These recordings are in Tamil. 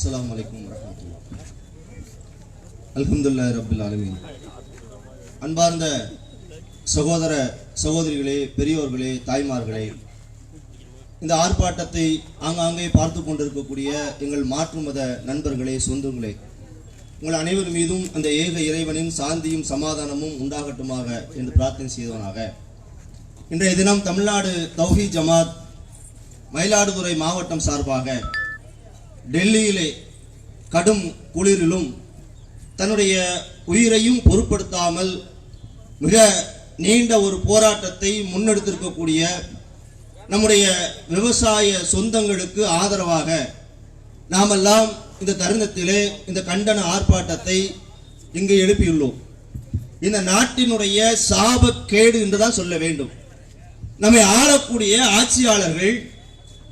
அஸ்ஸலாமு அலைக்கும் வரஹ்மத்துல்லாஹ் அல்ஹம்துலில்லாஹி ரப்பில் ஆலமீன் அன்பார்ந்த சகோதர சகோதரிகளே பெரியோர்களே தாய்மார்களே இந்த ஆர்ப்பாட்டத்தை ஆங்காங்கே பார்த்து கொண்டிருக்கக்கூடிய எங்கள் மாற்று மத நண்பர்களே சொந்தங்களே உங்கள் அனைவர் மீதும் அந்த ஏக இறைவனின் சாந்தியும் சமாதானமும் உண்டாகட்டுமாக என்று பிரார்த்தனை செய்தவனாக. இன்றைய தினம் தமிழ்நாடு தௌஹி ஜமாத் மயிலாடுதுறை மாவட்டம் சார்பாக டெல்லியிலே கடும் குளிரிலும் தன்னுடைய உயிரையும் பொருட்படுத்தாமல் மிக நீண்ட ஒரு போராட்டத்தை முன்னெடுத்திருக்கக்கூடிய நம்முடைய விவசாய சொந்தங்களுக்கு ஆதரவாக நாமெல்லாம் இந்த தருணத்திலே இந்த கண்டன ஆர்ப்பாட்டத்தை இங்கு எழுப்பியுள்ளோம். இந்த நாட்டினுடைய சாபக்கேடு என்றுதான் சொல்ல வேண்டும். நம்மை ஆளக்கூடிய ஆட்சியாளர்கள்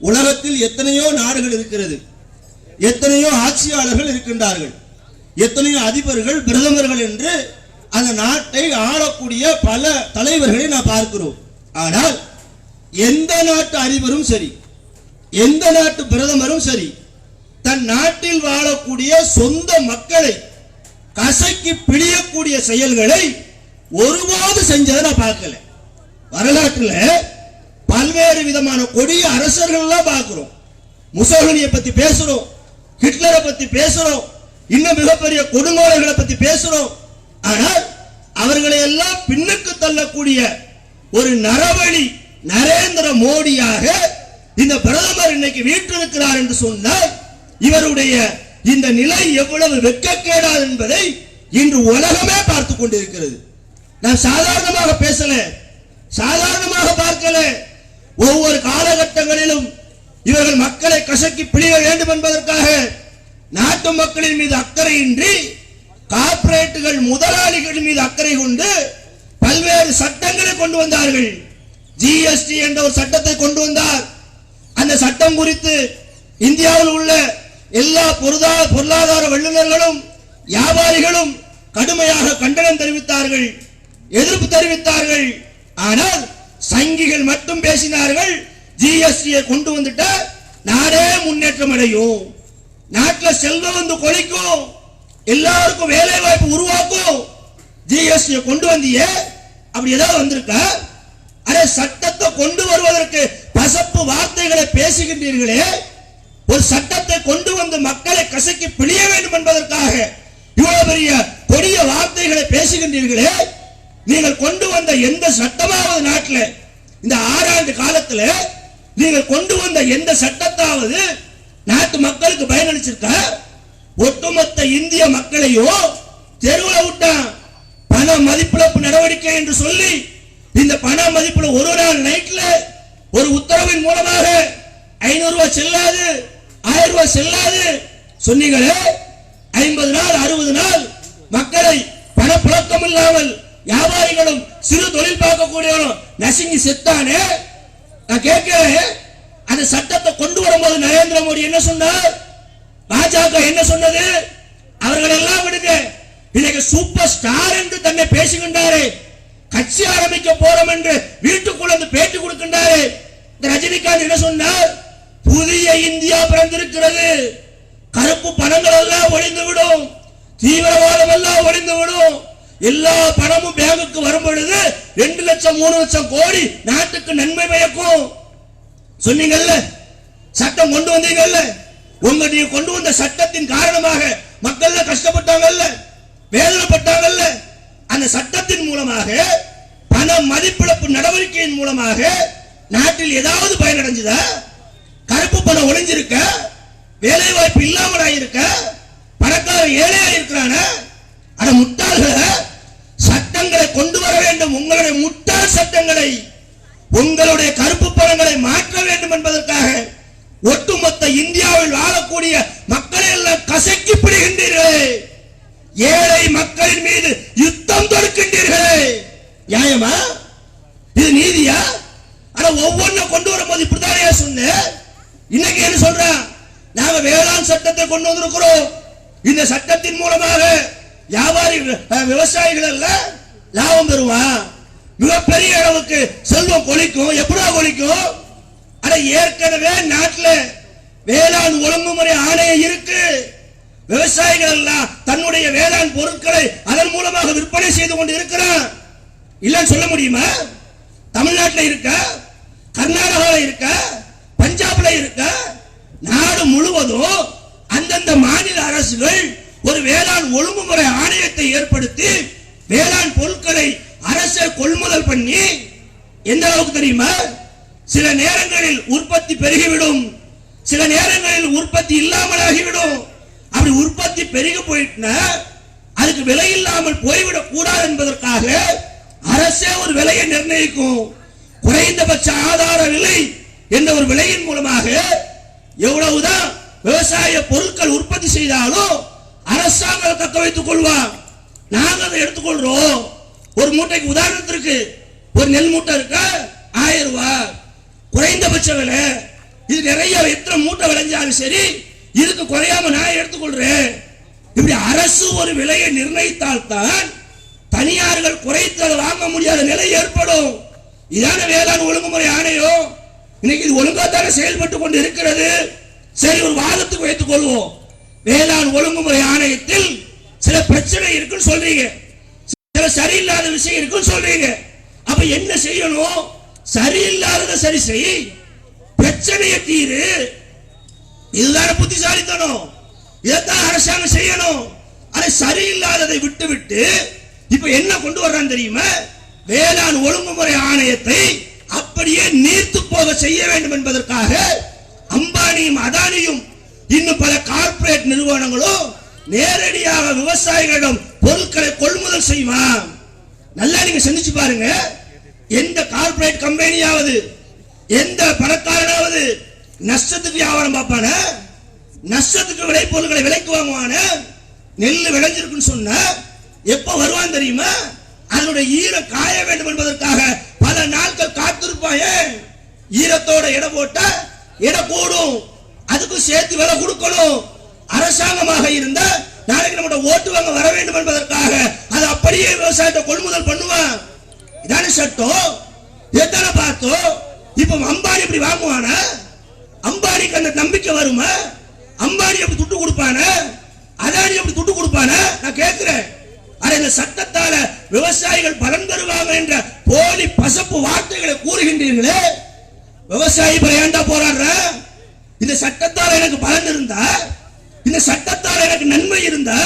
உலகத்தில் எத்தனையோ நாடுகள் இருக்கிறது. எத்தனையோ ஆட்சியாளர்கள் இருக்கின்றார்கள். எத்தனையோ அதிபர்கள் பிரதமர்கள் என்று அந்த நாட்டை ஆளக்கூடிய பல தலைவர்களை நான் பார்க்கிறோம். ஆனால் எந்த நாட்டு அதிபரும் சரி எந்த நாட்டு பிரதமரும் சரி தன் நாட்டில் வாழக்கூடிய சொந்த மக்களை கசக்கி பிழியக்கூடிய செயல்களை ஒருபோது செஞ்சதை நான் பார்க்கல. வரலாற்றில் பல்வேறு விதமான கொடிய அரசர்கள்லாம் பார்க்கிறோம். முசோலினியை பத்தி பேசுறோம். ஹிட்லரை பத்தி பேசுறோம். இன்னும் மிகப்பெரிய கொடுங்கோலர்களை பத்தி பேசுறோம். ஆனால் அவர்களை எல்லாம் பின்னுக்கு தள்ளக்கூடிய ஒரு நரவழி நரேந்திர மோடியாக இந்த பிரதமர் இன்னைக்கு வீற்றிருக்கிறார் என்று சொன்னால் இவருடைய இந்த நிலை எவ்வளவு வெக்கக்கேடாது என்பதை இன்று உலகமே பார்த்து கொண்டிருக்கிறது. நான் சாதாரணமாக பேசல. சாதாரணமாக பார்க்கல. ஒவ்வொரு காலகட்டங்களிலும் இவர்கள் மக்களை கசக்கி பிழிய வேண்டும் என்பதற்காக நாட்டு மக்களின் மீது அக்கறையின்றி கார்ப்பரேட்டுகள் முதலாளிகள் மீது அக்கறை கொண்டு பல்வேறு சட்டங்களை கொண்டு வந்தார்கள். ஜிஎஸ்டி என்ற ஒரு சட்டத்தை கொண்டு வந்தார். அந்த சட்டம் குறித்து இந்தியாவில் உள்ள எல்லா பொருளாதார வல்லுநர்களும் வியாபாரிகளும் கடுமையாக கண்டனம் தெரிவித்தார்கள் எதிர்ப்பு தெரிவித்தார்கள். ஆனால் சங்கிகள் மட்டும் பேசினார்கள். ஜிஎஸ்டியை கொண்டு வந்துட்ட நாடே முன்னேற்றம் அடையும். நாட்டில் செல்வம் வந்து கொலைக்கும் எல்லாருக்கும் வேலை வாய்ப்பு உருவாக்கும் ஜிஎஸ்டியை கொண்டு வந்தியே. அப்படி ஏதாவது வந்திருக்கா? அரே சட்டத்தை கொண்டு வருவதற்கு பசப்பு வார்த்தைகளை பேசுகின்றீர்களே. ஒரு சட்டத்தை கொண்டு வந்து மக்களை கசக்கி பிழிய வேண்டும் என்பதற்காக இவ்வளவு பெரிய கொடிய வார்த்தைகளை பேசுகின்றீர்களே. நீங்கள் கொண்டு வந்த எந்த சட்டமாவது நாட்டில் இந்த ஆறாண்டு காலத்தில் நீங்கள் கொண்டு வந்த எந்த சட்டத்தாவது நாட்டு மக்களுக்கு பயனளிச்சிருக்கா? ஒட்டுமொத்த இந்திய மக்களையோ தெருவில் விட்டான் பண மதிப்பிழப்பு நடவடிக்கை என்று சொல்லி இந்த பண மதிப்பில் ஒரு நாள் நைட்ல ஒரு உத்தரவின் மூலமாக ஐநூறு ரூபாய் செல்லாது ஆயிரம் ரூபாய் செல்லாது. சொன்னீங்களே ஐம்பது நாள் அறுபது நாள் மக்களை பணப்புழக்கம் இல்லாமல் வியாபாரிகளும் சிறு தொழில் பார்க்கக்கூடியவரும் நசுங்கி செத்தானே? நான் கேட்கிறேன் அந்த சட்டத்தை கொண்டு வரும்போது நரேந்திர மோடி என்ன சொன்னார்? பாஜக என்ன சொன்னது? அவர்கள் எல்லாம் விடுங்க. இன்னைக்கு சூப்பர் ஸ்டார் என்று தன்னை பேசுகின்றாரு. கட்சி ஆரம்பிக்க போறோம் என்று வீட்டுக்குள்ள வந்து பேட்டி கொடுக்கின்றாரே. இந்த ரஜினிகாந்த் என்ன சொன்னார்? புதிய இந்தியா பிறந்திருக்கிறது. கருப்பு பணங்கள் எல்லாம் ஒளிந்து விடும் தீவிரவாதம் எல்லாம் ஒளிந்து விடும் எல்லா பணமும் பேங்குக்கு வரும் பொழுது ரெண்டு லட்சம் மூணு லட்சம் கோடி நாட்டுக்கு நன்மை பயக்கும். சொன்னீங்கல்ல? சட்டம் கொண்டு வந்தீங்கல்ல? உங்க நீங்க கொண்டு வந்த சட்டத்தின் காரணமாக மக்கள் கஷ்டப்பட்டாங்கல்ல? வேதனைப்பட்டாங்கல்ல? அந்த சட்டத்தின் மூலமாக பண மதிப்பிழப்பு நடவடிக்கையின் மூலமாக நாட்டில் ஏதாவது பயனடைஞ்சதா? கருப்பு பணம் ஒளிஞ்சிருக்க? வேலை வாய்ப்பு இல்லாமல் ஆயிருக்க பணக்காரன் ஏழையா இருக்கிறான அட முட்டாள்களை சட்டங்களை கொண்டு வர வேண்டும் உங்களுடைய முட்டாள் சட்டங்களை உங்களுடைய கருப்பு பணங்களை மாற்ற வேண்டும் என்பதற்காக ஒட்டுமொத்த இந்தியாவில் வாழக்கூடிய மக்களை எல்லாம் கசக்கி பிடிகின்றீர்களே ஏழை மக்களின் மீது யுத்தம் தொடுக்கின்றீர்களே. நியாயமா? இது நீதியா? ஆனா ஒவ்வொன்றும் கொண்டு வரும்போது இப்படித்தானே சொன்னேன் இன்னைக்கு என்ன சொல்றேன் நாங்க வேளாண் சட்டத்தை கொண்டு வந்திருக்கிறோம். இந்த சட்டத்தின் மூலமாக வியாபாரி விவசாயிகள் எல்லாம் லாபம் பெறுவான் மிகப்பெரிய அளவுக்கு செல்வம் கொளிக்கும். எப்படா கொளிக்கும்? ஆனா ஏற்கனவே நாட்டில் வேளாண் ஒழுங்குமுறை ஆணையம் இருக்கு. விவசாயிகள் எல்லாம் தன்னுடைய வேளாண் பொருட்களை அதன் மூலமாக விற்பனை செய்து கொண்டு இருக்கிறான் இல்லைன்னு சொல்ல முடியுமா? தமிழ்நாட்டில் இருக்க? கர்நாடகாவில் இருக்க? பஞ்சாப்ல இருக்க? நாடு முழுவதும் அந்தந்த மாநில அரசுகள் ஒரு வேளாண் ஒழுங்குமுறை ஆணையத்தை ஏற்படுத்தி வேளாண் பொருட்களை அரசே கொள்முதல் பண்ணி எந்த அளவுக்கு தெரியுமா? சில நேரங்களில் உற்பத்தி பெருகிவிடும். சில நேரங்களில் உற்பத்தி இல்லாமல் ஆகிவிடும் அப்படி உற்பத்தி பெருகி போயிட்டுனா அதுக்கு விலை இல்லாமல் போய்விடக் கூடாது என்பதற்காக அரசே ஒரு விலையை நிர்ணயிக்கும். குறைந்தபட்ச ஆதார விலை என்ற ஒரு விலையின் மூலமாக எவ்வளவுதான் விவசாய பொருட்கள் உற்பத்தி செய்தாலும் அரசாங்கம் தக்க வைத்துக் கொள்வான் நாங்க அதை எடுத்துக்கொள்றோம். ஒரு மூட்டைக்கு உதாரணத்திற்கு ஒரு நெல் மூட்டை இருக்கா ஆயிரம் ரூபாய் குறைந்தபட்ச விலை இது நிறைய எத்தனை மூட்டை விளைஞ்சாலும் சரி இதுக்கு குறையாம நான் எடுத்துக்கொள்றேன். இப்படி அரசு ஒரு விலையை நிர்ணயித்தால் தான் தனியார்கள் குறைத்து வாங்க முடியாத நிலை ஏற்படும். இதான வேளாண் ஒழுங்குமுறை ஆணையம் இன்னைக்கு இது ஒழுங்கா தானே செயல்பட்டு கொண்டு இருக்கிறது. சரி ஒரு வாதத்துக்கு வைத்துக் கொள்வோம். வேளாண் ஒழுங்குமுறை ஆணையத்தில் சில பிரச்சனை இருக்குன்னு சொல்றீங்க. சில சரியில்லாத விஷயம் இருக்குன்னு சொல்றீங்க. அப்ப என்ன செய்யணும்? சரியில்லாதத சரி செய். பிரச்சனையை தீரு. இதுதான புத்திசாலித்தனம். இதைத்தான் அரசாங்கம் செய்யணும். அதை சரியில்லாததை விட்டு விட்டு இப்ப என்ன கொண்டு வர்றான் தெரியுமா? வேளாண் ஒழுங்குமுறை ஆணையத்தை அப்படியே நீர்த்து போக செய்ய வேண்டும் என்பதற்காக அம்பானியும் அதானியும் இன்னும் பல கார்ப்பரேட் நிறுவனங்களும் நேரடியாக விவசாயிகளிடம் பொருட்களை கொள்முதல் செய்வான். நல்லா நீங்க சிந்திச்சு பாருங்க. எந்த கார்ப்பரேட் கம்பெனியாவது எந்த பணக்காரனாவது நஷ்டத்துக்கு வியாபாரம் பார்ப்பான? நஷ்டத்துக்கு விளை பொருட்களை விலைக்கு வாங்குவான? நெல் விளைஞ்சிருக்குன்னு சொன்ன எப்ப வருவான் தெரியுமா? அதனுடைய ஈரம் காய வேண்டும் என்பதற்காக பல நாட்கள் காத்திருப்பாயே. ஈரத்தோட எடை போட்டா எடை கூடும் அதுக்கும் சேர்த்து விலை கொடுக்கணும். அரசாங்கமாக இருந்தால் நாளைக்கு நம்மளோட ஓட்டு வாங்க வர வேண்டும் என்பதற்காக அது அப்படியே விவசாயத்தை கொள்முதல் பண்ணுவான் இதான சட்டம். எத்தனை பார்த்தோம் இப்ப அம்பானி இப்படி வாங்குவானா? அம்பானிக்கு அந்த நம்பிக்கை வருமா? அம்பானி அப்படி துட்டு கொடுப்பானா? அதானி அப்படி துட்டு கொடுப்பானா? நான் கேட்கிறேன். அட இந்த சட்டத்தால விவசாயிகள் பலன் பெறுவாங்க என்ற போலி பசப்பு வார்த்தைகளை கூறுகின்றீர்களே. விவசாயி இப்ப போராடுற? இந்த சட்டத்தால் எனக்கு பலன் இருந்தா இந்த சட்டத்தால் எனக்கு நன்மை இருந்தா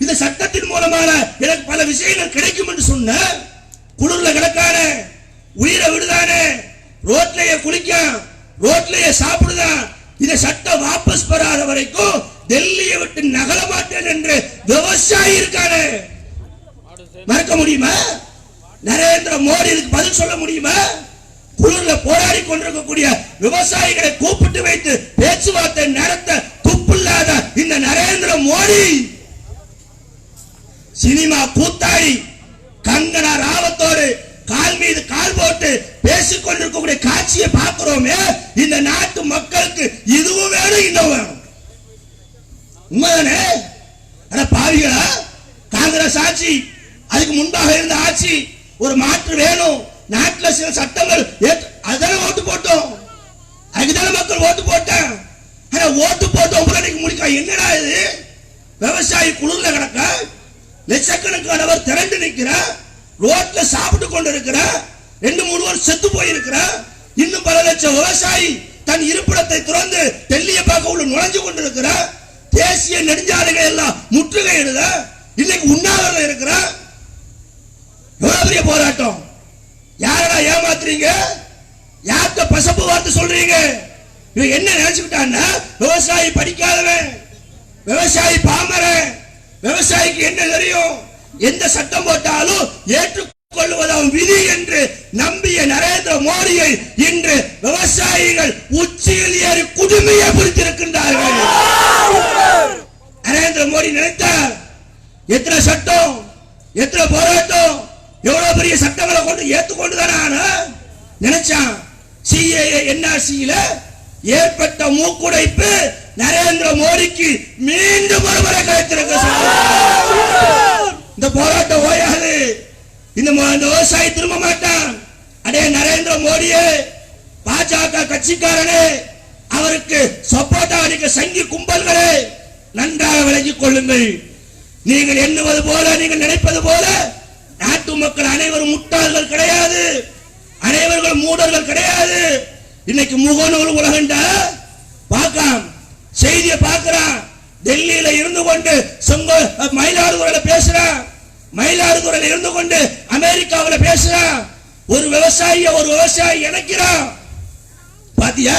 இந்த சட்டத்தின் மூலமான எனக்கு பல விஷயங்கள் கிடைக்கும் என்று சொன்ன குளிர்ல கிடக்கான உயிரை விடுதானே ரோட்லயே குளிக்க ரோட்லயே சாப்பிடுதான் இந்த சட்டம் வாபஸ் பெறாத வரைக்கும் டெல்லியை விட்டு நகல மாட்டேன் என்று விவசாயி இருக்கானே. மறக்க முடியுமா? நரேந்திர மோடி இதுக்கு பதில் சொல்ல முடியுமா? குளிர்ல போராடி கொண்டிருக்கக்கூடிய விவசாயிகளை கூப்பிட்டு வைத்து பேச்சுவார்த்தை நடத்த பொறுப்பில்லாத இந்த நரேந்திர மோடி சினிமா கூத்தாடி கங்கனா ராவத்தோடு கால் மீது கால் போட்டு பேசிக் கொண்டிருக்கக்கூடிய காட்சியை பார்க்கிறோமே இந்த நாட்டு மக்களுக்கு இதுவும் வேணும் இன்னும் வேணும். உண்மைதானே? அட பாவிகளா காங்கிரஸ் ஆட்சி அதுக்கு முன்பாக இருந்த ஆட்சி ஒரு மாற்று வேணும். நாட்டுல சில சட்டங்கள் அதுதானே ஓட்டு போட்டோம். அதுக்குதானே மக்கள் ஓட்டு போட்டேன் ஆனா ஓட்டு போட்டு கூட முடிக்க? என்னடா இது? விவசாயி குளிர்ல கிடக்க லட்சக்கணக்கானவர் திரண்டு நிற்கிற ரோட்ல சாப்பிட்டு கொண்டு இருக்கிற ரெண்டு மூணு பேர் செத்து போயிருக்கிற இன்னும் பல லட்சம் விவசாயி தன் இருப்பிடத்தை திறந்து டெல்லியை பார்க்க உள்ள நுழைஞ்சு கொண்டிருக்கிற தேசிய நெடுஞ்சாலைகள் எல்லாம் முற்றுகையிடுத இன்னைக்கு உண்ணாவிரதம் இருக்கிற எவ்வளவு பெரிய போராட்டம். யாரடா ஏமாத்துறீங்க? யார்கிட்ட பசப்பு வார்த்தை சொல்றீங்க? இவன் என்ன நினைச்சுக்கிட்டான்னா விவசாயி படிக்காதவன் விவசாயி பாமரன் விவசாயிக்கு என்ன தெரியும்? எந்த சட்டம் போட்டாலும் ஏற்றுக்கொள்வது விதி என்று நம்பிய நரேந்திர மோடியை இன்று விவசாயிகள் உச்சியில் ஏறி குடுமையை பிடித்திருக்கின்றார்கள். நரேந்திர மோடி நினைத்தார் எத்தனை சட்டம் எத்தனை போராட்டம் எவ்வளவு பெரிய சட்டங்களை கொண்டு ஏத்துக்கொண்டு தானே நினைச்சான் சிஏஏ என்ஆர்சியில ஏற்பட்ட மூக்குடைப்பு நரேந்திர மோடிக்கு மீண்டும் ஒருமுறை கிடைத்திருக்கு இந்த போராட்டம் ஓயாது. இந்த விவசாயி திரும்ப மாட்டான். அடே நரேந்திர மோடியே பாஜக கட்சிக்காரனே அவருக்கு சப்போட்டா அடிக்க சங்கி கும்பல்களே நன்றாக விளங்கிக் கொள்ளுங்கள். நீங்கள் எண்ணுவது போல நீங்கள் நினைப்பது போல நாட்டு மக்கள் அனைவரும் முட்டாள்கள் கிடையாது. அனைவர்கள் மூடர்கள் கிடையாது. இன்னைக்கு முகநூல் உலகண்டா பார்க்கலாம். செய்தியை பார்க்கிறான். டெல்லியில இருந்து கொண்டு சொங்க மயிலாடுதுறையில பேசுறான். மயிலாடுதுறையில இருந்து கொண்டு அமெரிக்காவுல பேசுறான். ஒரு விவசாயிய ஒரு விவசாயி இணைக்கிறான். பாத்தியா?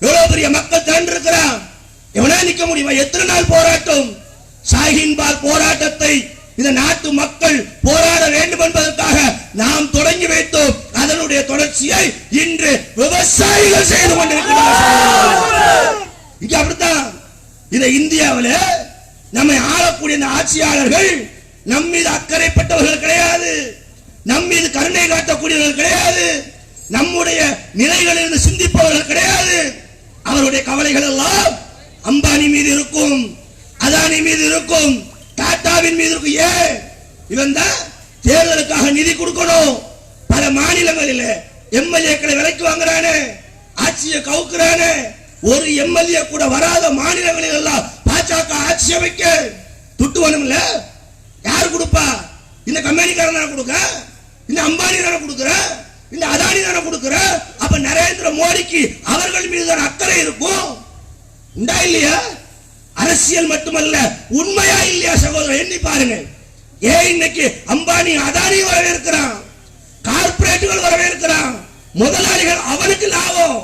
எவ்வளவு பெரிய மக்கள் திரண்டு இருக்கிறான். எவனா நிக்க முடியுமா? எத்தனை நாள் போராட்டம்? ஷாஹின்பால் போராட்டத்தை இந்த நாட்டு மக்கள் போராட வேண்டும் என்பதற்காக நாம் அதனுடைய தொடர்ச்சியை இன்று விவசாயிகள் செய்து கொண்டிருக்கிறார்கள். இங்க அப்படித்தான். இந்தியாவில் நம்மை ஆளக்கூடிய இந்த ஆட்சியாளர்கள் நம் மீது அக்கறைப்பட்டவர்கள் கிடையாது. நம் மீது கருணை காட்டக்கூடியவர்கள் கிடையாது. நம்முடைய நிலைகளிலிருந்து சிந்திப்பவர்கள் கிடையாது. அவருடைய கவலைகள் எல்லாம் அம்பானி மீது இருக்கும் அதானி மீது இருக்கும் டாட்டாவின் மீது இருக்கும். ஏன்? இவன் தான் தேர்தலுக்காக நிதி கொடுக்கணும். மாநிலங்களில் எம்எல்ஏக்களை விலைக்கு வாங்குறானே ஆட்சியை கவுக்குறானே ஒரு எம்எல்ஏ கூட வராத மாநிலங்களில் எல்லாம் பாஜக ஆட்சி அமைக்க துட்டு வேணும்ல? யார் கொடுப்பா? இந்த கம்பெனிக்காரன் கொடுக்க? இந்த அம்பானி தானே கொடுக்குற? இந்த அதானி தானே கொடுக்குற? அப்ப நரேந்திர மோடிக்கு அவர்கள் மீது தான் அக்கறை இருக்கும்? உண்டா இல்லையா? அரசியல் மட்டுமல்ல உண்மையா இல்லையா சகோதரர்? எண்ணி பாருங்க ஏன் இன்னைக்கு அம்பானி அதானி இருக்கிறான் கார்பரேட்டுகள் வரவேற்கிறான். முதலாளிகள் அவனுக்கு லாபம்.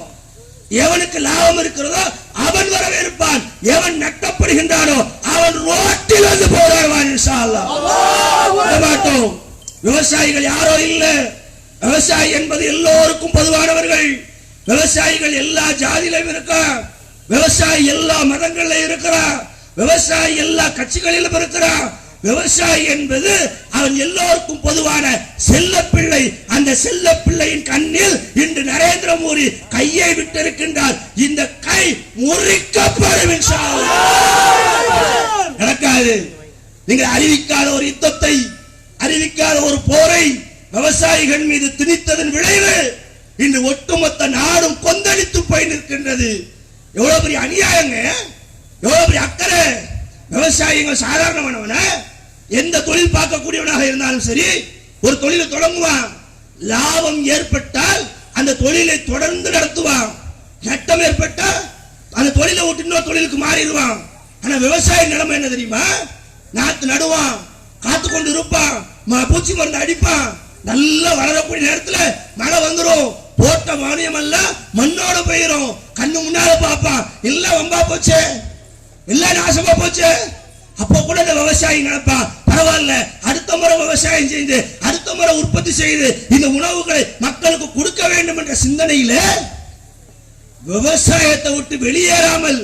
எவனுக்கு லாபம் இருக்கிறதோ அவன் வரவேற்பான். எவன் நட்டப்படுகின்றானோ அவன் ரோட்டில் வந்து போராடுவான் மாட்டோம் விவசாயிகள் யாரோ இல்ல. விவசாயி என்பது எல்லோருக்கும் பொதுவானவர்கள். விவசாயிகள் எல்லா ஜாதியிலும் இருக்கான் விவசாயி எல்லா மதங்களிலும் இருக்கிறான் விவசாயி எல்லா கட்சிகளிலும் இருக்கிறான் விவசாயி என்பது அவன் எல்லோருக்கும் பொதுவான செல்லப்பிள்ளை அந்த செல்லப்பிள்ளையின் கண்ணில் இன்று நரேந்திர மோடி கையை விட்டிருக்கின்றார். இந்த கை முறிக்கப்படும் நடக்காது. நீங்கள் அறிவிக்காத ஒரு யுத்தத்தை அறிவிக்காத ஒரு போரை விவசாயிகள் மீது திணித்ததன் விளைவு இன்று ஒட்டுமொத்த நாடும் கொந்தளித்து போய் நிற்கின்றது. எவ்வளவு பெரிய அநியாயங்க. எவ்வளவு பெரிய அக்கறை. விவசாயிகள் சாதாரணமானவன? எந்த தொழில் பார்க்கக்கூடியவனாக இருந்தாலும் சரி ஒரு தொழிலை தொடங்குவான். லாபம் ஏற்பட்டால் அந்த தொழிலை தொடர்ந்து நடத்துவான். நட்டம் ஏற்பட்டால் அந்த தொழிலை விட்டு இன்னொரு தொழிலுக்கு மாறிடுவான். ஆனா விவசாய நிலைமை என்ன தெரியுமா? நாத்து நடுவான் காத்து கொண்டு இருப்பான் ம- பூச்சி மருந்து அடிப்பான். நல்லா வளரக்கூடிய நேரத்துல மழை வந்துடும் போட்ட மானியம் எல்லாம் மண்ணோட போயிரும் கண்ணு முன்னால பார்ப்பான். எல்லாம் வம்பா போச்சு. எல்லாம் நாசமா போச்சு. அப்போ கூட இந்த விவசாயி நினைப்பான் பரவாயில்ல. அடுத்த முறை விவசாயம் செய்து அடுத்த முறை உற்பத்தி செய்து இந்த உணவுகளை மக்களுக்கு கொடுக்க வேண்டும் என்ற சிந்தனையில விவசாயத்தை விட்டு வெளியேறாமல்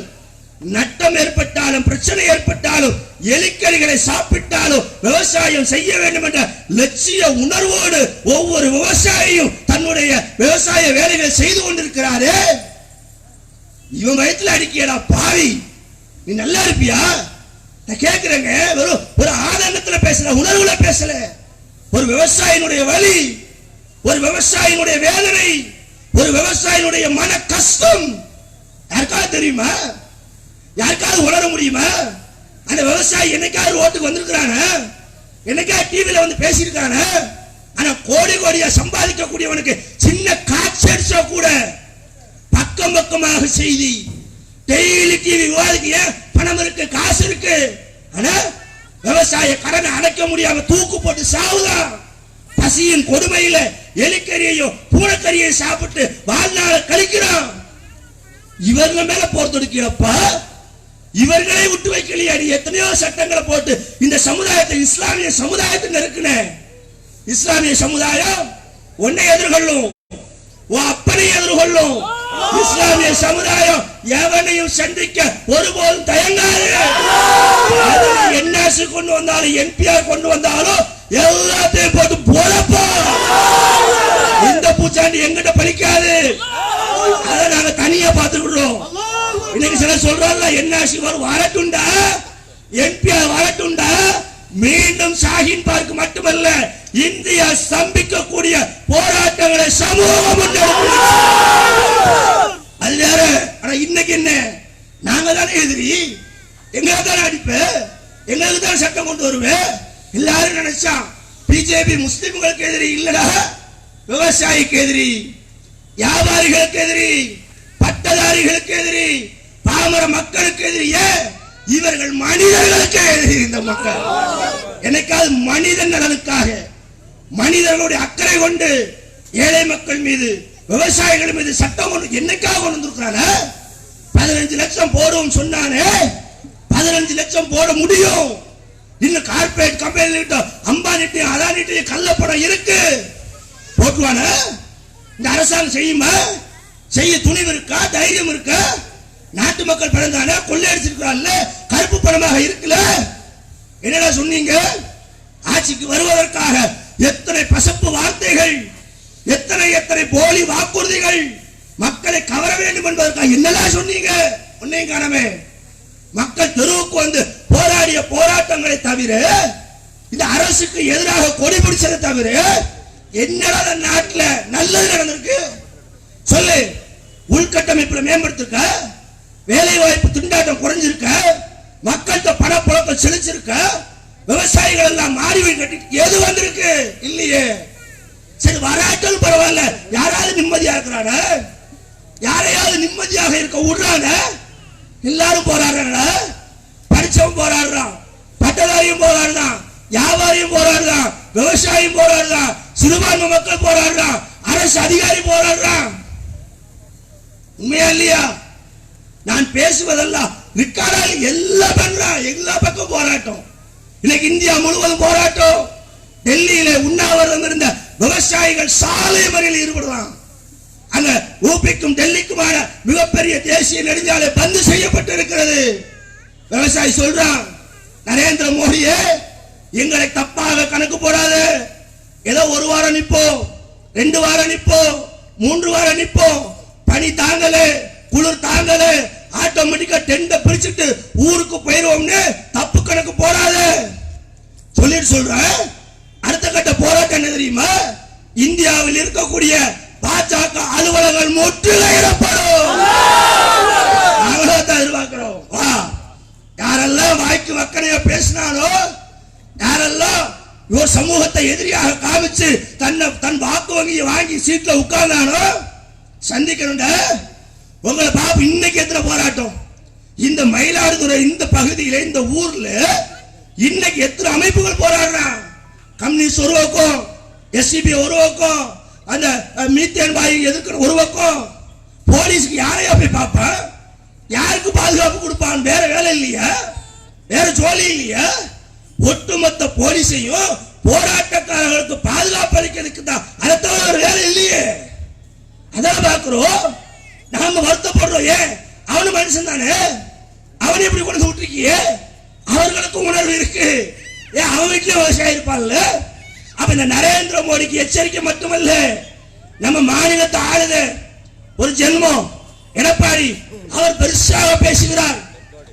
நட்டம் ஏற்பட்டாலும் பிரச்சனை ஏற்பட்டாலும் எலிக்கறிகளை சாப்பிட்டாலும் விவசாயம் செய்ய வேண்டும் என்ற லட்சிய உணர்வோடு ஒவ்வொரு விவசாயியும் தன்னுடைய விவசாய வேலைகளை செய்து கொண்டிருக்கிறாரே. இவன் வயத்துல அடிக்கடா பாவி. நீ நல்லா இருப்பியா? நான் கேட்கிறேங்க வெறும் ஒரு ஆனந்தத்தில் பேசல உணர்வுல பேசல. ஒரு விவசாயினுடைய வலி ஒரு விவசாயினுடைய வேதனை ஒரு விவசாயினுடைய மன கஷ்டம். யாருக்காவது தெரியுமா? யாருக்காவது உணர முடியுமா? அந்த விவசாயி என்னைக்காவது ஓட்டுக்கு வந்திருக்கிறான? என்னைக்கா டிவியில வந்து பேசியிருக்கான? ஆனா கோடி கோடியா சம்பாதிக்கக்கூடியவனுக்கு சின்ன காட்சி அடிச்சா கூட பக்கம் பக்கமாக செய்தி. டெய்லி டிவி விவாதிக்க பணம் இருக்கு காசு இருக்கு. ஆனா விவசாய கடனை அடைக்க முடியாம தூக்கு போட்டு சாவுதான் பசியின் கொடுமையில எலிக்கறியையும் பூனைக்கறியையும் சாப்பிட்டு வாழ்நாள கழிக்கிறான் இவர்கள் மேல போர் தொடுக்கிறப்பா இவர்களை விட்டு வைக்கலையாடி எத்தனையோ சட்டங்களை போட்டு இந்த சமுதாயத்தை இஸ்லாமிய சமுதாயத்தை நெருக்கின. இஸ்லாமிய சமுதாயம் உன்னை எதிர்கொள்ளும். அப்பனை எதிர்கொள்ளும். இஸ்லாமிய சமுதாயம் எவனையும் சந்திக்க ஒருபோதும் தயங்காது. என்ஆர்சி கொண்டு வந்தாலும் என்பிஆர் கொண்டு வந்தாலும் எல்லாத்தையும் போட்டு போறப்பா இந்த பூச்சாண்டி எங்கிட்ட பலிக்காது. அதை நாங்க தனியா பார்த்துக்கிடுறோம். இன்னைக்கு சிலர் சொல்றாங்க என்ஆர்சி வரும் வரட்டுண்டா என்பிஆர் வரட்டுண்டா மீண்டும் ஷாஹின் பார்க் மட்டுமல்ல இந்தியா ஸ்தம்பிக்கக்கூடிய போராட்டங்களை சமூகம் அது வேற ஆனா இன்னைக்கு என்ன? நாங்க தானே எதிரி? எங்களுக்கு தானே அடிப்ப? எங்களுக்கு தான் சட்டம் கொண்டு வருவேன் எல்லாரும் நினைச்சான் பிஜேபி முஸ்லிம்களுக்கு எதிரி இல்லடா விவசாயிக்கு எதிரி வியாபாரிகளுக்கு எதிரி பட்டதாரிகளுக்கு எதிரி பாமர மக்களுக்கு எதிரி ஏன்? இவர்கள் மனிதர்களுக்காக எழுதியிருந்த இந்த மக்கள். என்னைக்காவது மனித நலனுக்காக மனிதர்களுடைய அக்கறை கொண்டு ஏழை மக்கள் மீது விவசாயிகள் மீது சட்டம் கொண்டு என்னைக்காக கொண்டு வந்திருக்கிறான? பதினஞ்சு லட்சம் போடும் சொன்னானே பதினஞ்சு லட்சம் போட முடியும். இன்னும் கார்பரேட் கம்பெனி அம்பானிட்டையும் அதானிட்டையும் கள்ளப்படம் இருக்கு. போட்டுவான? இந்த அரசாங்கம் செய்யுமா? செய்ய துணிவு இருக்கா? தைரியம் இருக்கா? நாட்டு மக்கள் பிறந்தானே? கொள்ளையடிச்சிருக்கிறான்ல கருப்பு பணமாக இருக்குல்ல என்னடா சொன்னீங்க? ஆட்சிக்கு வருவதற்காக எத்தனை பசப்பு வார்த்தைகள் எத்தனை எத்தனை போலி வாக்குறுதிகள் மக்களை கவர வேண்டும் என்பதற்காக என்னெல்லாம் சொன்னீங்க? உன்னையும் காணமே. மக்கள் தெருவுக்கு வந்து போராடிய போராட்டங்களை தவிர இந்த அரசுக்கு எதிராக கொடி பிடிச்சதை தவிர என்னடா இந்த நல்லது நடந்திருக்கு? சொல்லு. உள்கட்டமைப்புல மேம்படுத்திருக்க? வேலை வாய்ப்பு திண்டாட்டம் குறைஞ்சிருக்க? மக்கள்கிட்ட பணப்புழக்கம் செழிச்சிருக்க விவசாயிகள் எல்லாம் மாறி வீடு கட்டி எது வந்திருக்கு? இல்லையே. சரி வராட்டும் பரவாயில்ல. யாராவது நிம்மதியா இருக்கிறானா யாரையாவது நிம்மதியாக இருக்க விடுறாங்க? எல்லாரும் போராடுறாங்க. படிச்சவன் போராடுறான். பட்டதாரியும் போராடுறான். வியாபாரியும் போராடுறான். விவசாயியும் போராடுறான். சிறுபான்மை மக்கள் போராடுறான். அரசு அதிகாரி போராடுறான். உண்மையா இல்லையா? நான் பேசுவதெல்லாம் நிக்காரா எல்லா பண்றான் எல்லா பக்கம் போராட்டம். இன்னைக்கு இந்தியா முழுவதும் போராட்டம். டெல்லியில உண்ணாவிரதம் இருந்த விவசாயிகள் சாலை வரையில் ஈடுபடுறான். அந்த ஊபிக்கும் டெல்லிக்குமான மிகப்பெரிய தேசிய நெடுஞ்சாலை பந்து செய்யப்பட்டிருக்கிறது. விவசாயி சொல்றான் நரேந்திர மோடியே எங்களை தப்பாக கணக்கு போடாது. ஏதோ ஒரு வாரம் நிப்போம் ரெண்டு வாரம் நிப்போம் மூன்று வாரம் நிப்போம் பனி தாங்கல குளிர் தாங்கல ஆட்டோமேட்டிக்கா டெண்ட பிரிச்சுட்டு ஊருக்கு போயிருவோம்னு தப்பு கணக்கு போடாது. சொல்லிட்டு சொல்றேன் அடுத்த கட்ட போராட்டம் என்ன தெரியுமா? இந்தியாவில் இருக்கக்கூடிய பாஜக அலுவலகங்கள் முற்றுகையிடப்படும் நாங்களும் எதிர்பார்க்கிறோம். வா. யாரெல்லாம் வாய்க்கு வக்கனைய பேசினாலோ யாரெல்லாம் ஒரு சமூகத்தை எதிரியாக காமிச்சு தன்னை தன் வாக்கு வங்கியை வாங்கி சீட்ல உட்கார்ந்தானோ சந்திக்கணும்டா. உங்களை பாப்பு இன்னைக்கு எத்தனை போராட்டம்? இந்த மயிலாடுதுறை இந்த பகுதியில இந்த ஊர்ல இன்னைக்கு எத்தனை அமைப்புகள் போராடுறான் கம்யூனிஸ்ட் ஒரு பக்கம் எஸ்சிபி ஒரு பக்கம் அந்த மீத்தேன் வாயு எதிர்க்கிற ஒரு பக்கம்? போலீஸ்க்கு யாரையா போய் பார்ப்பான் யாருக்கு பாதுகாப்பு கொடுப்பான்? வேற வேலை இல்லையா? வேற ஜோலி இல்லையா? ஒட்டுமொத்த போலீஸையும் போராட்டக்காரர்களுக்கு பாதுகாப்பு அளிக்கிறதுக்கு தான். அதை தவிர வேலை இல்லையே. அதான் பார்க்கிறோம். நாம வருத்தப்படுறோம் ஏன் அவனு மனுஷன் தானே? அவனை எப்படி கொண்டு வந்து விட்டுருக்கியே? அவர்களுக்கும் உணர்வு இருக்கு. ஏன் அவன் வீட்டிலே விவசாயம் இருப்பான்ல? அப்ப இந்த நரேந்திர மோடிக்கு எச்சரிக்கை மட்டுமல்ல நம்ம மாநிலத்தை ஆளுத ஒரு ஜென்மம் எடப்பாடி அவர் பெருசாக பேசுகிறார்.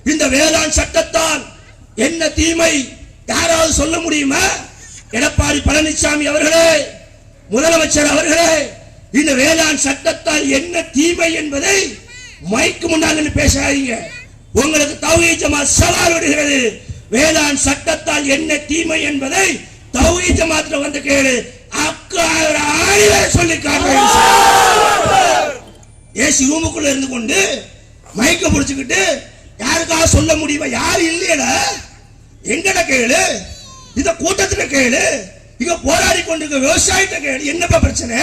இந்த வேளாண் சட்டத்தால் என்ன தீமை? யாராவது சொல்ல முடியுமா? எடப்பாடி பழனிசாமி அவர்களே முதலமைச்சர் அவர்களே இந்த வேளாண் சட்டத்தால் என்ன தீமை என்பதை மைக்கு முன்னால் பேசாதீங்க. உங்களுக்கு தௌஹீ ஜமாத் சவால் விடுகிறது. வேளாண் சட்டத்தால் என்ன தீமை என்பதை தௌஹீ ஜமாத்ல வந்து கேளு. அக்கா சொல்லி ஏசி ரூமுக்குள்ள இருந்து கொண்டு மைக்க புடிச்சுக்கிட்டு யாருக்காக சொல்ல முடியுமா? யாரு இல்லையட? எங்கட கேளு? இந்த கூட்டத்துல கேளு. இங்க போராடி கொண்டிருக்க விவசாயிட்ட கேளு. என்னப்பா பிரச்சனை?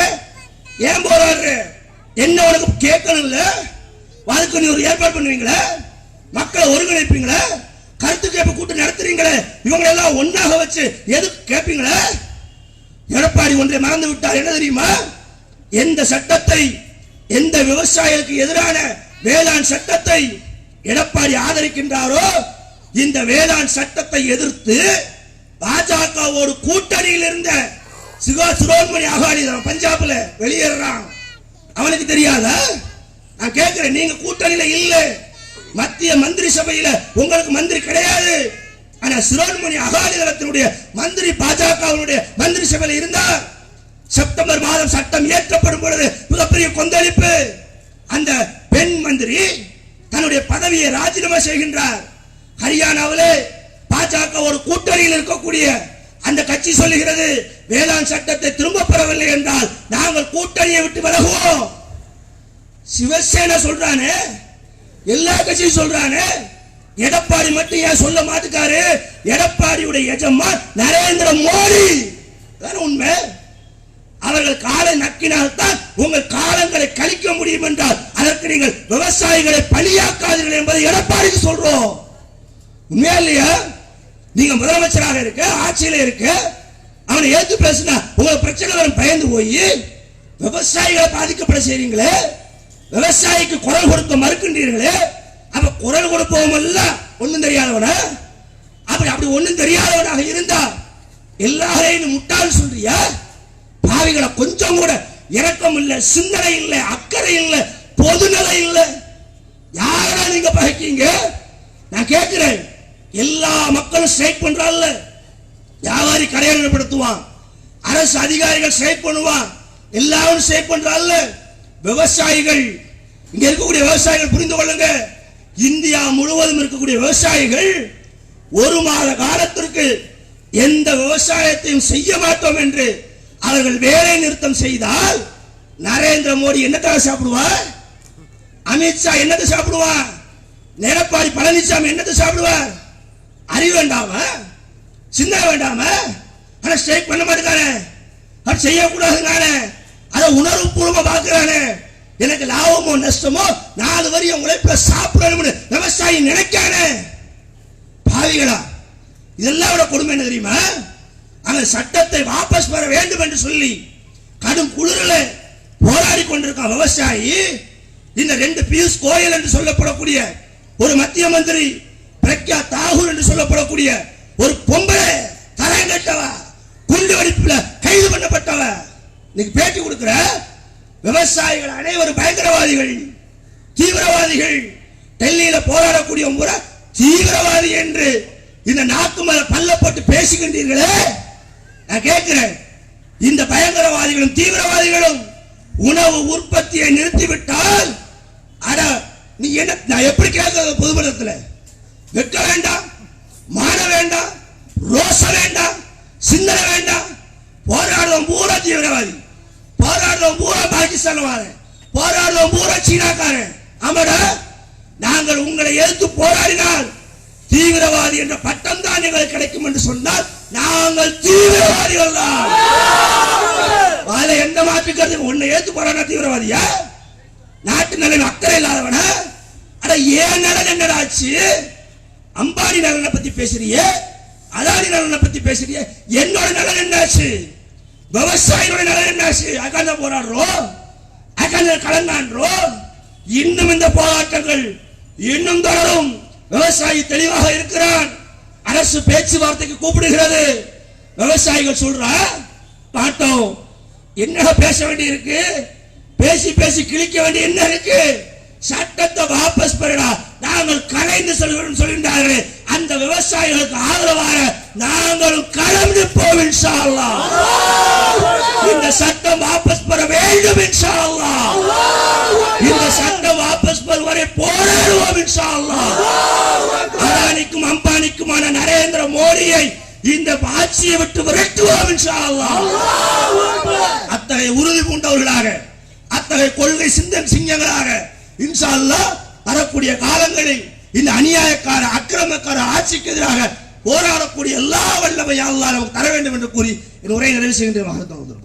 ஏன் போராடுற என்ன உனக்கு கேட்கணும்ல? அதுக்கு நீ ஒரு ஏற்பாடு பண்ணுவீங்களா? மக்களை ஒருங்கிணைப்பீங்களா? கருத்து கேட்பு கூட்டம் நடத்துறீங்களே? இவங்க எல்லாம் ஒன்றாக வச்சு எதுக்கு கேட்பீங்களா? எடப்பாடி ஒன்றை மறந்து விட்டார் என்ன தெரியுமா? எந்த சட்டத்தை எந்த விவசாயிகளுக்கு எதிரான வேளாண் சட்டத்தை எடப்பாடி ஆதரிக்கின்றாரோ இந்த வேளாண் சட்டத்தை எதிர்த்து பாஜகவோடு கூட்டணியில் இருந்த சிவா சிரோன்மணி அகாலி பஞ்சாப்ல வெளியேறான் அவனுக்கு தெரியாதா? நான் கேட்கிறேன் நீங்க கூட்டணியில இல்ல. மத்திய மந்திரி சபையில உங்களுக்கு மந்திரி கிடையாது. ஆனா சிரோன்மணி அகாலி தளத்தினுடைய மந்திரி பாஜகவினுடைய மந்திரி சபையில இருந்தார் செப்டம்பர் மாதம் சட்டம் இயற்றப்படும் பொழுது மிகப்பெரிய கொந்தளிப்பு. அந்த பெண் மந்திரி தன்னுடைய பதவியை ராஜினாமா செய்கின்றார். ஹரியானாவிலே பாஜக ஒரு கூட்டணியில் இருக்கக்கூடிய அந்த கட்சி சொல்லுகிறது வேளாண் சட்டத்தை திரும்ப பெறவில்லை என்றால் நாங்கள் கூட்டணியை விட்டு விலகுவோம். சிவசேனா சொல்றானே எல்லா கட்சியும் சொல்றானே எடப்பாடி மட்டும் ஏன் சொல்ல மாட்டுக்காரு? எடப்பாடியுடைய எஜமான் நரேந்திர மோடி. உண்மை? அவர்கள் காலை நக்கினால் தான் உங்கள் காலங்களை கழிக்க முடியும் என்றால் அதற்கு நீங்கள் விவசாயிகளை பலியாக்காதீர்கள் என்பதை எடப்பாடிக்கு சொல்றோம். உண்மையா இல்லையா? நீங்க முதலமைச்சராக இருக்க ஆட்சியில இருக்க அவனை ஏத்து பேசுனா உங்க பிரச்சனை பயந்து போய் விவசாயிகளை பாதிக்கப்பட செய்றீங்களே விவசாயிக்கு குரல் கொடுக்க மறுக்கின்றீர்களே அப்ப குரல் கொடுப்பவன் ஒண்ணும் தெரியாதவனா? அப்படி அப்படி ஒண்ணும் தெரியாதவனாக இருந்தா எல்லாரையும் முட்டாள் சொல்றியா? பாவிகளை கொஞ்சம் கூட இரக்கம் இல்ல சிந்தனை இல்ல அக்கறை இல்ல பொதுநலை இல்ல. யாரா நீங்க பகைக்கீங்க? நான் கேட்கிறேன் எல்லா மக்களும் ஸ்ட்ரைக் பண்றான்ல வியாபாரி கடையப்படுத்துவான் அரசு அதிகாரிகள் ஸ்ட்ரைக் பண்ணுவான். எல்லாரும் ஸ்ட்ரைக் பண்றான்ல விவசாயிகள் இங்க இருக்கக்கூடிய விவசாயிகள் புரிந்து கொள்ளுங்க. இந்தியா முழுவதும் இருக்கக்கூடிய விவசாயிகள் ஒரு மாத காலத்திற்கு எந்த விவசாயத்தையும் செய்ய மாட்டோம் என்று அவர்கள் வேலை நிறுத்தம் செய்தால் நரேந்திர மோடி என்னத்தாக சாப்பிடுவார்? அமித்ஷா என்னத்தை சாப்பிடுவார்? எடப்பாடி பழனிசாமி என்னத்தை சாப்பிடுவார்? அறிவு வேண்டாம? சிந்தனை வேண்டாம? ஆனா ஸ்ட்ரைக் பண்ண மாட்டேங்கானே அது செய்யக்கூடாதுங்கானே அதை உணர்வு பூர்வமா பார்க்கிறானே. எனக்கு லாபமோ நஷ்டமோ நாலு வரையும் உழைப்புல சாப்பிடணும்னு விவசாயி நினைக்கானே பாவிகளா இதெல்லாம் விட கொடுமை என்ன தெரியுமா? அந்த சட்டத்தை வாபஸ் பெற வேண்டும் என்று சொல்லி கடும் குளிரில் போராடி கொண்டிருக்கான் விவசாயி. இந்த ரெண்டு பியூஷ் கோயல் என்று சொல்லப்படக்கூடிய ஒரு மத்திய மந்திரி பிரக்யா தாகூர் என்று சொல்லப்படக்கூடிய ஒரு பொம்பளை தரங்கட்டவ குண்டு வெடிப்புல கைது பண்ணப்பட்டவ. இன்னைக்கு பேட்டி கொடுக்கிற விவசாயிகள் அனைவரும் பயங்கரவாதிகள் தீவிரவாதிகள். டெல்லியில போராடக்கூடிய முறை தீவிரவாதி என்று இந்த நாக்கு மேல பல்ல போட்டு பேசுகின்றீர்களே. நான் கேட்கிறேன் இந்த பயங்கரவாதிகளும் தீவிரவாதிகளும் உணவு உற்பத்தியை நிறுத்திவிட்டால் அட நீ என்ன நான் எப்படி கேட்கறது பொதுமன்றத்தில்? வெட்ட வேண்டாம் மாற வேண்டாம் ரோசம் வேண்டாம் சிந்தனை வேண்டாம். போராடுறோம் பூரா தீவிரவாதி. போராடுறோம் பூரா பாகிஸ்தானவாரன் போராடுறோம் பூரா சீனாக்காரன். ஆமாடா நாங்கள் உங்களை எதிர்த்து போராடினால் தீவிரவாதி என்ற பட்டம் தான் எங்களுக்கு கிடைக்கும் என்று சொன்னால் நாங்கள் தீவிரவாதிகள் தான் அதுல எந்த மாற்று உன்னை ஏத்து போறானா தீவிரவாதியா? நாட்டு நலன் அக்கறை இல்லாதவன? அட ஏன் நலன் என்னடா அம்பாரி அம்பானி நலனை பத்தி பேசுறிய அதானி நலனை பத்தி பேசுறிய. என்னோட நலன் என்னாச்சு? விவசாயியோட நலன் என்னாச்சு? அகாந்த போராடுறோம். அகாந்த கலந்தான்றோம். இன்னும் இந்த போராட்டங்கள் இன்னும் தொடரும். விவசாயி தெளிவாக இருக்கிறான். அரசு பேச்சுவார்த்தைக்கு கூப்பிடுகிறது. விவசாயிகள் சொல்றா பாட்டோம் என்ன பேச வேண்டி இருக்கு பேசி பேசி கிழிக்க வேண்டிய என்ன இருக்கு? சட்டத்தை வாபஸ் பெறடா. நாங்கள் கலைந்து செல்கிறோம் சொல்கின்றார்களே அந்த விவசாயிகளுக்கு ஆதரவாக நாங்களும் இன்ஷா அல்லாஹ்! இந்த சட்டம் வாபஸ் பெற வேண்டும் இன்ஷா இந்த சட்டம் வாபஸ் பெறுவரை போராடுவோம் இன்ஷா அதானிக்கும் அம்பானிக்குமான நரேந்திர மோடியை இந்த ஆட்சியை விட்டு விரட்டுவோம் இன்ஷா அத்தகைய உறுதி பூண்டவர்களாக அத்தகைய கொள்கை சிந்தன் சிங்கங்களாக இன்ஷா வரக்கூடிய காலங்களில் இந்த அநியாயக்கார அக்கிரமக்கார ஆட்சிக்கு எதிராக போராடக்கூடிய எல்லா வல்லமையும் அல்லாஹ் நமக்கு தர வேண்டும் என்று கூறி என் உரையை நிறைவு செய்கின்ற மகத்துவம்